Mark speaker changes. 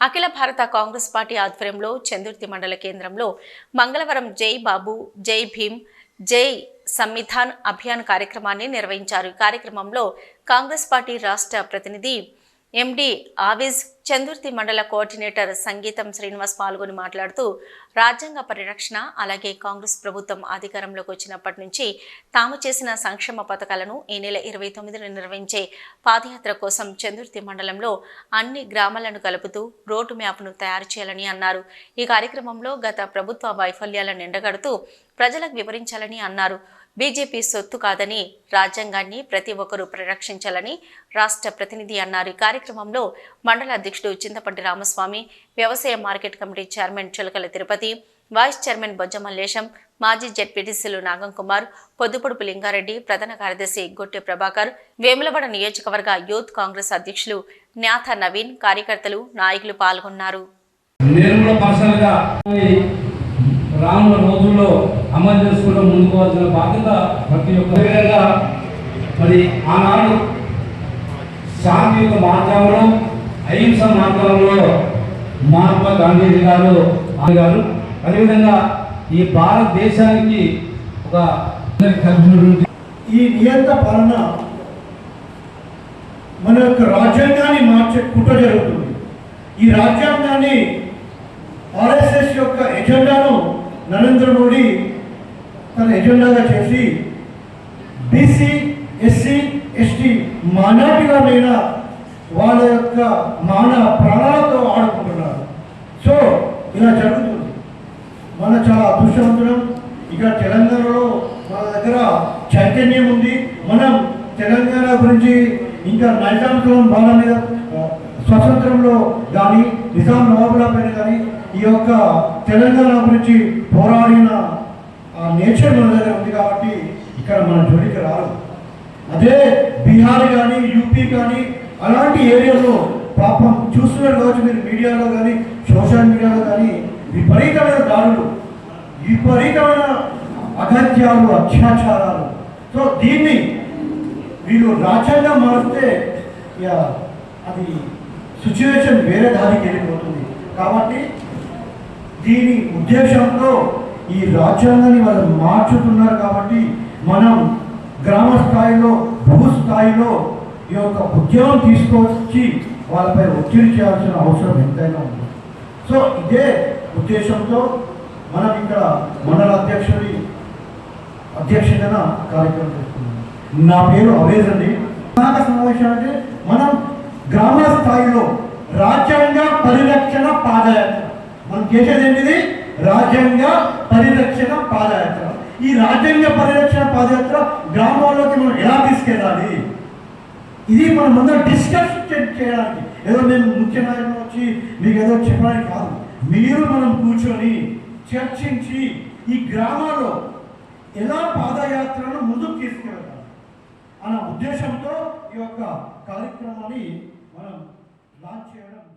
Speaker 1: అఖిల భారత కాంగ్రెస్ పార్టీ ఆధ్వర్యంలో చందుర్తి మండల కేంద్రంలో మంగళవారం జై బాబు జై భీమ్ జై సంవిధాన్ అభియాన్ కార్యక్రమాన్ని నిర్వహించారు. ఈ కార్యక్రమంలో కాంగ్రెస్ పార్టీ రాష్ట్ర ప్రతినిధి ఎండి ఆవిజ్ చందుర్తి మండల కోఆర్డినేటర్ సంగీతం శ్రీనివాస్ పాల్గొని మాట్లాడుతూ రాజ్యాంగ పరిరక్షణ అలాగే కాంగ్రెస్ ప్రభుత్వం అధికారంలోకి వచ్చినప్పటి నుంచి తాము చేసిన సంక్షేమ పథకాలను ఈ నెల ఇరవై తొమ్మిదిన నిర్వహించే పాదయాత్ర కోసం చందుర్తి మండలంలో అన్ని గ్రామాలను కలుపుతూ రోడ్డు మ్యాప్ను తయారు చేయాలని అన్నారు. ఈ కార్యక్రమంలో గత ప్రభుత్వ వైఫల్యాలను ఎండగడుతూ ప్రజలకు వివరించాలని అన్నారు. బీజేపీ సొత్తు కాదని రాజ్యాంగాన్ని ప్రతి ఒక్కరూ పరిరక్షించాలని రాష్ట్ర ప్రతినిధి అన్నారు. ఈ కార్యక్రమంలో మండల అధ్యక్షుడు చింతపంటి రామస్వామి వ్యవసాయ market committee chairman Chilakala Tirupati vice chairman Bojja Mallesham మాజీ జెడ్పీటీసీలు నాగం కుమార్ పొద్దుపొడుపు లింగారెడ్డి ప్రధాన కార్యదర్శి గొట్టె ప్రభాకర్ వేములవాడ నియోజకవర్గ యూత్ కాంగ్రెస్ అధ్యక్షులు న్యాథ నవీన్ కార్యకర్తలు నాయకులు పాల్గొన్నారు.
Speaker 2: నేను కూడా పర్సనల్గా రానున్న రోజుల్లో అమలు చేసుకోవడం ముందుకోవాల్సిన బాధ్యత ప్రతి ఒక్క విధంగా మరి ఆనాడు శాంతియుత మార్గంలో అహింస మార్గంలో మహాత్మా గాంధీజీ గారు ఆయన గారు. అదేవిధంగా ఈ భారతదేశానికి ఒక కలిసినటువంటి
Speaker 3: ఈ నియంత పాలన మన యొక్క రాజ్యాంగాన్ని మార్చే కుట్ర జరుగుతుంది. ఈ రాజ్యాంగాన్ని ఆర్ఎస్ఎస్ యొక్క ఎజెండాను నరేంద్ర మోడీ తన ఎజెండాగా చేసి బీసీ ఎస్సీ ఎస్టీ మైనార్టీలైన వాళ్ళ యొక్క మాన ప్రాణాలతో ఆడుకుంటున్నారు. సో ఇలా జరుగుతుంది. మన చాలా అదృష్టవంతులం. ఇక తెలంగాణలో మన దగ్గర చైతన్యం ఉంది. మనం తెలంగాణ గురించి ఇంకా నైజాంతులం బాల మీద స్వతంత్రంలో కానీ నిజాం నవాబుల పైన కానీ ఈ యొక్క తెలంగాణ గురించి పోరాడిన నేచర్ మన దగ్గర ఉంది కాబట్టి ఇక్కడ మన జోలికి రాదు. అదే బీహార్ కానీ యూపీ కానీ అలాంటి ఏరియాలో పాపం చూస్తున్నారు కావచ్చు మీరు మీడియాలో కానీ సోషల్ మీడియాలో కానీ విపరీతమైన దాడులు విపరీతమైన అగత్యాలు అత్యాచారాలు. సో దీన్ని వీళ్ళు రాజ్యాంగం మారిస్తే అది సిచ్యువేషన్ వేరే దారికి వెళ్ళిపోతుంది. కాబట్టి దీని ఉద్దేశంతో ఈ రాజ్యాంగాన్ని వాళ్ళు మార్చుతున్నారు కాబట్టి మనం గ్రామ స్థాయిలో భూ స్థాయిలో ఈ యొక్క ఉద్యమం తీసుకొచ్చి వాళ్ళపై ఒత్తిడి చేయాల్సిన అవసరం ఎంతైనా ఉంది. సో ఇదే ఉద్దేశంతో మనం ఇక్కడ మండల అధ్యక్షుడి అధ్యక్షతన కార్యక్రమం చేస్తున్నాం నా పేరు అవేజ్ అండి. విభాగ సమావేశం అంటే మనం గ్రామ స్థాయిలో రాజ్యాంగ పరిరక్షణ పాదయాత్ర. మనం చేసేది ఏంటిది? రాజ్యాంగ పరిరక్షణ పాదయాత్ర. ఈ రాజ్యాంగ పరిరక్షణ పాదయాత్ర గ్రామాల్లోకి మనం ఎలా తీసుకెళ్ళాలి? ఇది మనం అందరం డిస్కస్ చేయడానికి ఏదో నేను ముఖ్య నాయకులు వచ్చి మీకు ఏదో చెప్పడానికి కాదు. మీరు మనం కూర్చొని చర్చించి ఈ గ్రామాల్లో ఎలా పాదయాత్రను ముందుకు తీసుకెళ్ళాలి అన్న ఉద్దేశంతో ఈ యొక్క కార్యక్రమాన్ని మనం లాంచ్ చేయడం